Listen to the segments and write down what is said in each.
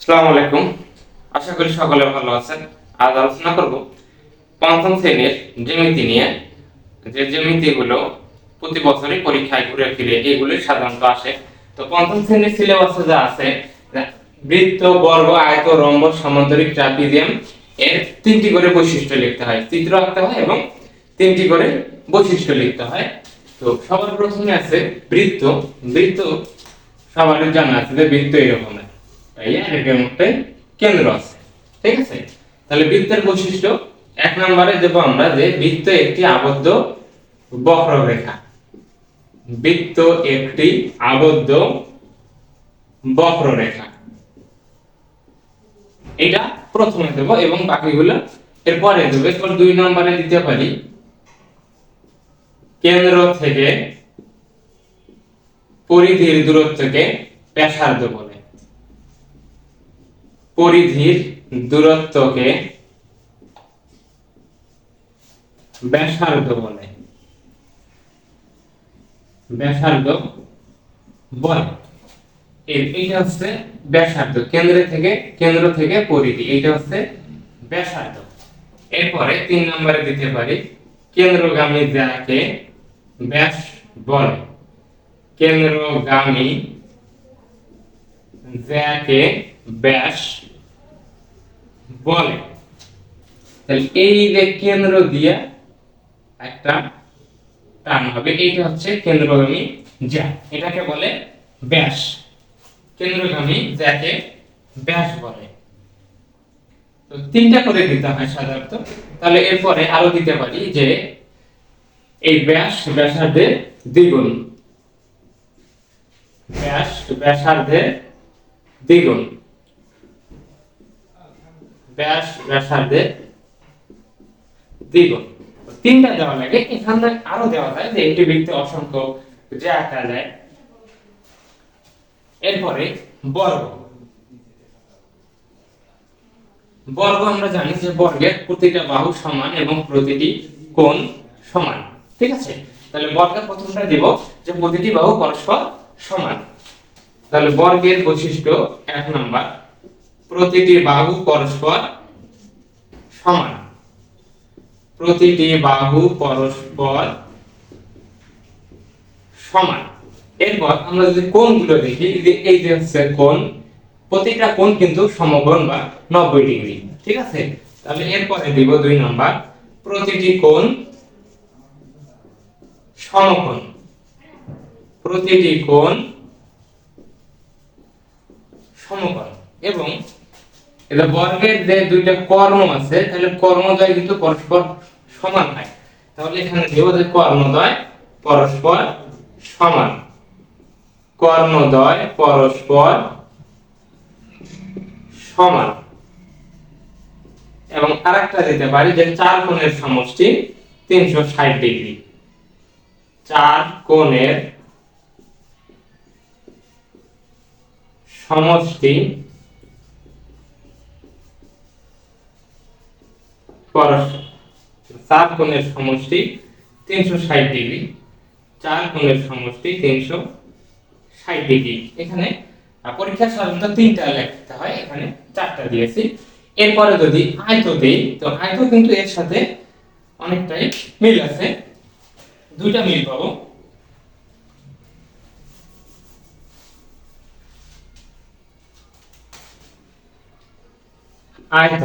আসসালামু আলাইকুম। আশা করি সকলে ভালো আছেন। আজ আলোচনা করব পঞ্চম শ্রেণির জ্যামিতি নিয়ে। যে জ্যামিতিগুলো প্রতি বছরই পরীক্ষায় ঘুরে ফিরে, এগুলো সাধারণত আসে। তো পঞ্চম শ্রেণির সিলেবাসে যা আছে বৃত্ত, বর্গ, আয়ত, রম্ব, সমান্তরিক, ট্রাপিজিয়াম, এর তিনটি করে বৈশিষ্ট্য লিখতে হয়। চিত্র আঁকতে হয় এবং তিনটি করে বৈশিষ্ট্য লিখতে হয়। তো সবার প্রথমে আছে বৃত্ত। বৃত্ত সবার জানা আছে যে বৃত্ত এরকমের তাই এরকম একটা কেন্দ্র আছে, ঠিক আছে? তাহলে বৃত্তের বৈশিষ্ট্য, এক নম্বরে দেবো আমরা যে বৃত্ত একটি আবদ্ধ বক্ররেখা। বৃত্ত একটি আবদ্ধ বক্ররেখা। এটা প্রথমে দেবো এবং বাকিগুলো এরপরে দেবো। এরপর দুই নম্বরে দিতে পারি। কেন্দ্র থেকে পরিধির দূরত্বকে ব্যাসার্ধ বলে। পরিধির দূরত্বকে ব্যাসার্ধ বলে। ব্যাসার্ধ বলে। এই- এইটা হচ্ছে ব্যাসার্ধ। কেন্দ্র থেকে কেন্দ্র থেকে পরিধি। এইটা হচ্ছে ব্যাসার্ধ। এরপরে তিন নম্বরে দিতে পারি, কেন্দ্রগামী যাকে ব্যাস বলে। কেন্দ্রগামী যাকে ব্যাস বলে। তাহলে এই যে কেন্দ্র দিয়ে একটা টান হবে, এইটা হচ্ছে কেন্দ্রগামী যা এটাকে বলে ব্যাস। কেন্দ্রগামী যাকে ব্যাস বলে। তো তিনটা করে দিতে হয় সাধারণত। তাহলে এরপরে আরও দিতে পারি যে এই ব্যাস ব্যাসার্ধের দ্বিগুণ। ব্যাস ব্যাসার্ধের দ্বিগুণ। ব্যাস ব্যাসার্ধের দ্বিগুণ। তিনটা দেওয়া লাগে, এখানে আরও দেওয়া যায়, যে একটি বৃত্তে অসংখ্য যে আঁকা যায় এরপরে বর্গ। বর্গ আমরা জানি যে বর্গের প্রতিটা বাহু সমান এবং প্রতিটি কোণ সমান, ঠিক আছে? তাহলে বর্গের প্রথমটা দেব, যে প্রতিটি বাহু পরস্পর সমান। তাহলে বর্গের বৈশিষ্ট্য এক নাম্বার। প্রতিটি বাহু পরস্পর সমান। প্রতিটি বাহু পরস্পর সমান। এরপর আমরা যদি কোণগুলো দেখি যে- এই যে হচ্ছে কোণ, প্রতিটা কোণ কিন্তু সমকোণ বা নব্বই ডিগ্রি, ঠিক আছে? তাহলে এরপরে দিব দুই নাম্বার, প্রতিটি কোণ সমকোণ। প্রতিটি কোণ সমকোণ এবং এটা বর্গের যে দুইটা কর্ম আছে, তাহলে কর্মদ্বয় কিন্তু পরস্পর সমান হয়। তাহলে এখানে দেব যে কর্মদ্বয় পরস্পর সমান। কর্ণদ্বয় পরস্পর সমান। এবং আরেকটা দিতে পারি যে চার কোণের সমষ্টি তিনশো ষাট ডিগ্রি। চার কোণের সমষ্টি চার কোণের সমষ্টি তিনশো ষাট ডিগ্রি চার কোণের সমষ্টি তিনশো ষাট ডিগ্রি। এখানে আহ, পরীক্ষার সাধারণত তিনটা লিখতে হয় এখানে চারটা দিয়েছি। এরপরে যদি আয়ত দেই তো আয়ত কিন্তু এর সাথে অনেকটাই মিল আছে। দুইটা মিল পাবো। আয়ত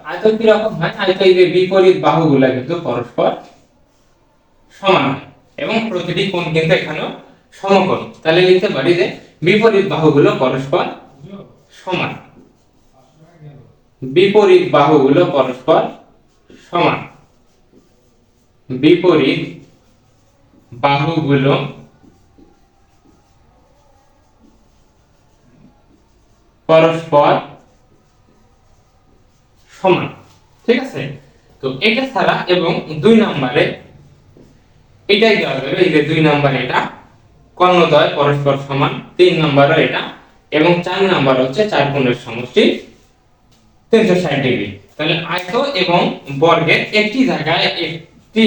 তো আয়ত কীরকম হয় আয়ত এই যে বিপরীত বাহুগুলা কিন্তু পরস্পর সমান এবং প্রতিটি কোণ কিন্তু এখানেও সমকোণ। তাহলে লিখতে পারি যে বিপরীত বাহুগুলো পরস্পর সমান। বিপরীত বাহুগুলো পরস্পর সমান। বিপরীত বাহুগুলো পরস্পর সমান। ঠিক আছে? তো এটা ছাড়া এবং দুই নম্বরে এটাই দেওয়া যাবে, এই যে দুই নম্বর এটা, কর্ণদ্বয় পরস্পর সমান, তিন নম্বরও এটা এবং চার নম্বর হচ্ছে চার কোণের সমষ্টি তিনশো ষাট ডিগ্রি। তাহলে আয়ত এবং বর্গের একটি জায়গায় একটি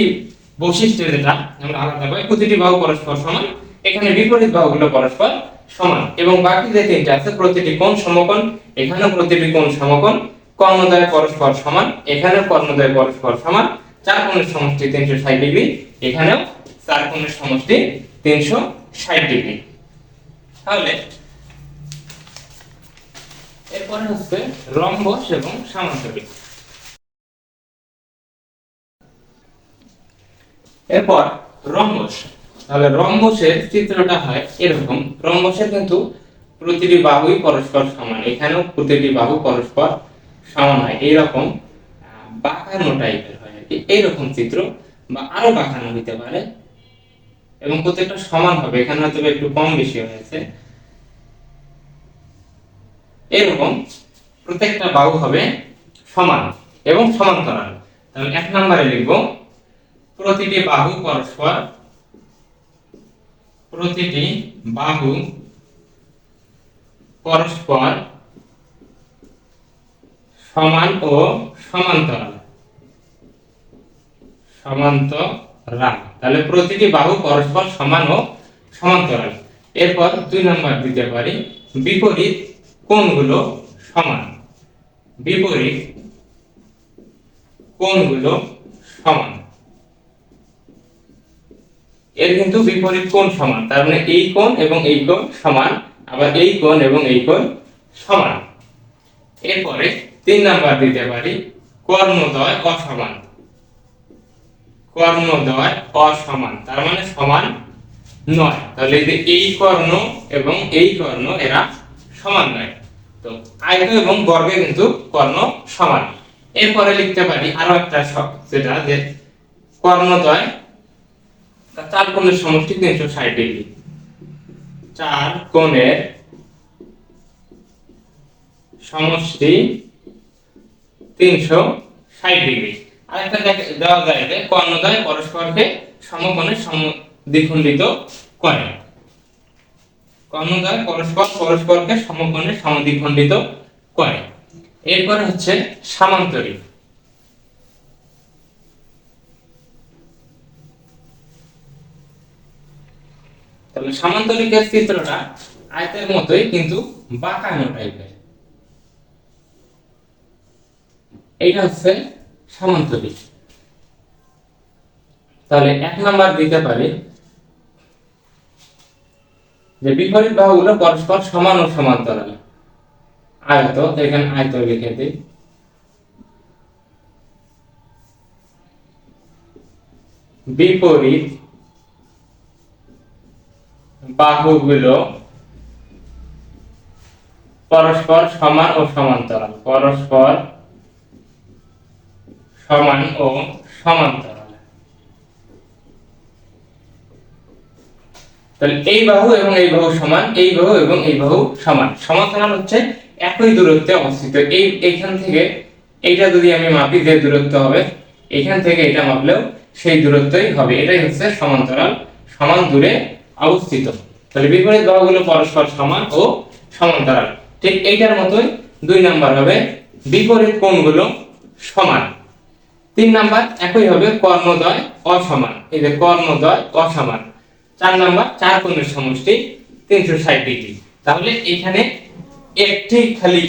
বৈশিষ্ট্য যেটা, আমরা আলাদা পাই প্রতিটি বাহু পরস্পর সমান, এখানে বিপরীত বাহুগুলো পরস্পর সমান এবং বাকি যে তিনটা আছে, প্রতিটি কোণ সমকোণ, এখানেও প্রতিটি কোণ সমকোণ কর্ণদ্বয় পরস্পর সমান, এখানেও কর্ণদ্বয় পরস্পর সমান, চার কোণের সমষ্টি তিনশো ষাট ডিগ্রি, এখানেও চার কোণের সমষ্টি তিনশো ষাট ডিগ্রি। তাহলে এরপরে হচ্ছে রম্বস এবং সামান্তরিক এরপর রম্বস। তাহলে রম্বসের চিত্রটা হয় এরকম। রম্বসের কিন্তু প্রতিটি বাহুই পরস্পর সমান, এখানেও প্রতিটি বাহু পরস্পর সমান হয়। এইরকম বাঁকানো টাইপের হয় আর কি। এইরকম চিত্র বা আরও বাঁকানো হইতে পারে এবং প্রত্যেকটা সমান হবে। এখানে হয়তো একটু কম বেশি হয়েছে। এরকম প্রত্যেকটা বাহু হবে সমান এবং সমান্তরাল। তাহলে এক নম্বরে লিখব, প্রতিটি বাহু পরস্পর, প্রতিটি বাহু পরস্পর সমান ও সমান্তরাল। সমান্তরাল। তাহলে প্রতিটি বাহু পরস্পর সমান ও সমান্তরাল। এরপর দুই নম্বর দিতে পারি, বিপরীত কোণগুলো সমান। বিপরীত কোণগুলো সমান। এর কিন্তু বিপরীত কোণ সমান, তার মানে এই কোণ এবং এই কোণ সমান, আবার এই কোণ এবং এই কোণ সমান। এরপরে তিন নাম্বার দিতে পারি। কর্ণদ্বয় অসমান। কর্ণদ্বয় অসমান। তার মানে সমান নয়। তাহলে এই কর্ণ এবং এই কর্ণ, এরা সমান নয়। তো আয়ত এবং বর্গে কিন্তু কর্ণ সমান। এরপরে লিখতে পারি আরও একটা যেটা যে কর্ণদ্বয় তা চার কোণের সমষ্টি তিনশো ষাট ডিগ্রি। চার কোণের সমষ্টি তিনশো ষাট ডিগ্রি। আরেকটা দেওয়া যায় যে কর্ণদ্বয় পরস্পরকে সমকোণে সম দ্বিখণ্ডিত করে। কর্ণদ্বয় পরস্পর পরস্পরকে সমকোণে সমদ্বিখণ্ডিত করে। এরপরে হচ্ছে সামান্তরিক তাহলে সামান্তরিকের চিত্রটা আয়তের মতোই কিন্তু বাঁকানো টাইপের এইটা হচ্ছে সামান্তরিক। তাহলে এক নাম্বার দিতে পারি যে বিপরীত বাহুগুলো পরস্পর সমান ও সমান্তরাল। আয়ত এখানে আয়ত লিখে দিই। বিপরীত বাহুগুলো পরস্পর সমান ও সমান্তরাল। পরস্পর সমান ও সমান্তরাল তাহলে এই বাহু এবং এই বাহু সমান, এই বাহু এবং এই বাহু সমান। সমান্তরাল হচ্ছে একই দূরত্বে অবস্থিত। এই, এইখান থেকে এইটা যদি আমি মাপি যে দূরত্ব হবে, এখান থেকে এটা মাপলেও সেই দূরত্বই হবে। এটাই হচ্ছে সমান্তরাল, সমান দূরে অবস্থিত। তাহলে বিপরীত বাহুগুলো পরস্পর সমান ও সমান্তরাল। ঠিক এইটার মতোই দুই নাম্বার হবে বিপরীত কোণগুলো সমান। তিন নাম্বার, একই হবে কর্ণদ্বয় অসমান। এই যে কর্ণদ্বয় অসমান। চার নাম্বার, চার কোণের সমষ্টি তিনশো ষাট ডিগ্রি। তাহলে এখানে একটি খালি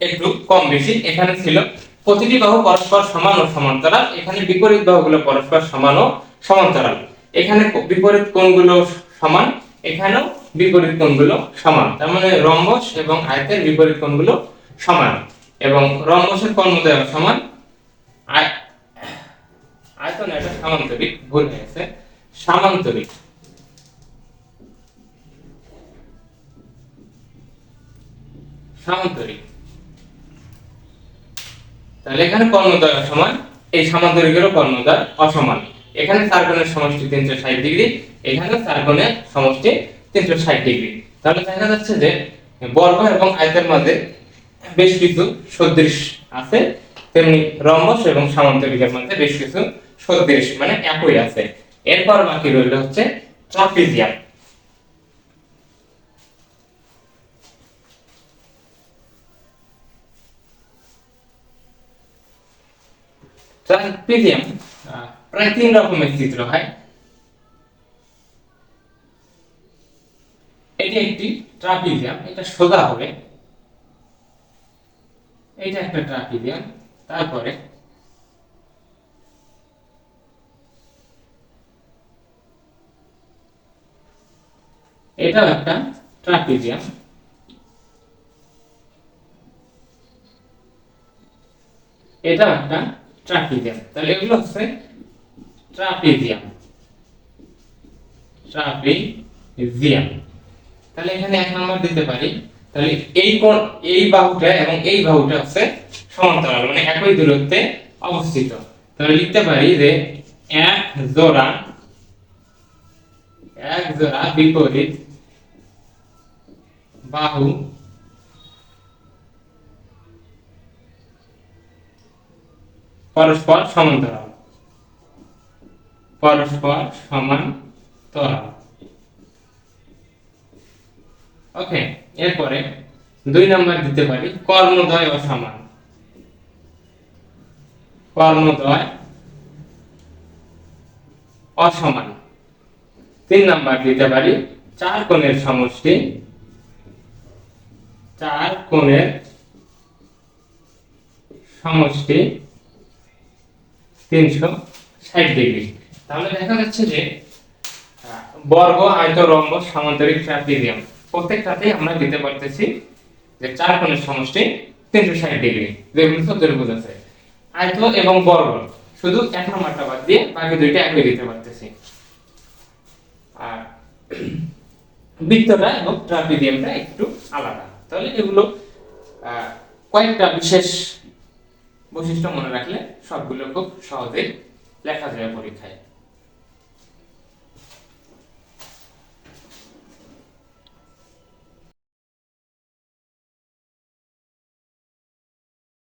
একটু কম বেশি, এখানে ছিল প্রতিটি বাহু পরস্পর সমান ও সমান্তরাল, এখানে বিপরীত বাহুগুলো পরস্পর সমান ও সমান্তরাল। এখানে বিপরীত কোণগুলো সমান, এখানেও বিপরীত কোণগুলো সমান। তার মানে রম্বস এবং আয়তের বিপরীত কোণগুলো সমান এবং রম্বসের কর্ণদ্বয় সমান সামান্তরিক, ভুল হয়েছে। সামান্তরিক। সামান্তরিক। তাহলে এখানে কর্ণদ্বয় অসমান এই সামান্তরিকেরও কর্ণদ্বয় অসমান। এখানে চার কোণের সমষ্টি তিনশো ষাট ডিগ্রি, এখানে চার কোণের সমষ্টি তিনশো ষাট ডিগ্রি। তাহলে দেখা যাচ্ছে যে বর্গ এবং আয়তের মাঝে বেশ কিছু সদৃশ আছে, তেমনি রম্বস এবং সামান্তরিকের মধ্যে বেশ কিছু সদৃশ মানে একই আছে। এরপর বাকি রইল হচ্ছে ট্রাপিজিয়াম। ট্রাপিজিয়াম প্রায় তিন রকমের চিত্র হয়। এটি একটি ট্রাপিজিয়াম, এটা সোজা হবে। এটা একটা ট্রাপিজিয়াম, তারপরে এটাও একটা ট্রাপিজিয়াম। এটাও একটা ট্রাপিজিয়াম। তাহলে এগুলো হচ্ছে ট্রাপিজিয়াম। ট্রাপিজিয়াম। তাহলে এখানে এক নম্বর দিতে পারি। তাহলে এই কোণ, এই বাহুটা এবং এই বাহুটা হচ্ছে সমান্তরাল মানে একই দূরত্বে অবস্থিত। তাহলে লিখতে পারি যে এক জোড়া এক জোড়া বিপরীত বাহু। পরস্পর সমান্তরাল। পরস্পর সমান্তরাল। ওকে এরপরে দুই নাম্বার দিতে পারি কর্মদ্বয় অসমান কর্মদ্বয় অসমান তিন নাম্বার দিতে পারি, চার কোণের সমষ্টি চার কোণের সমষ্টি তিনশো ষাট ডিগ্রি। তাহলে দেখা যাচ্ছে যে বর্গ আয়ত রম্ব সামান্তরিক ট্রাপিজিয়াম প্রত্যেকটাতেই আমরা দিতে পারতেছি যে চার কোণের সমষ্টি তিনশো ষাট ডিগ্রি। যেগুলো সত্তর বোঝাচ্ছে আয়ত এবং বর্গ, শুধু এক নম্বরটা বাদ দিয়ে বাকি দুইটা একই দিতে পারতেছি। আর বৃত্তটা এবং ট্রাপিজিয়ামটা একটু আলাদা। তাহলে এগুলো কয়েকটা বিশেষ বৈশিষ্ট্য মনে রাখলে সবগুলো খুব সহজেই লেখা যায় পরীক্ষায়।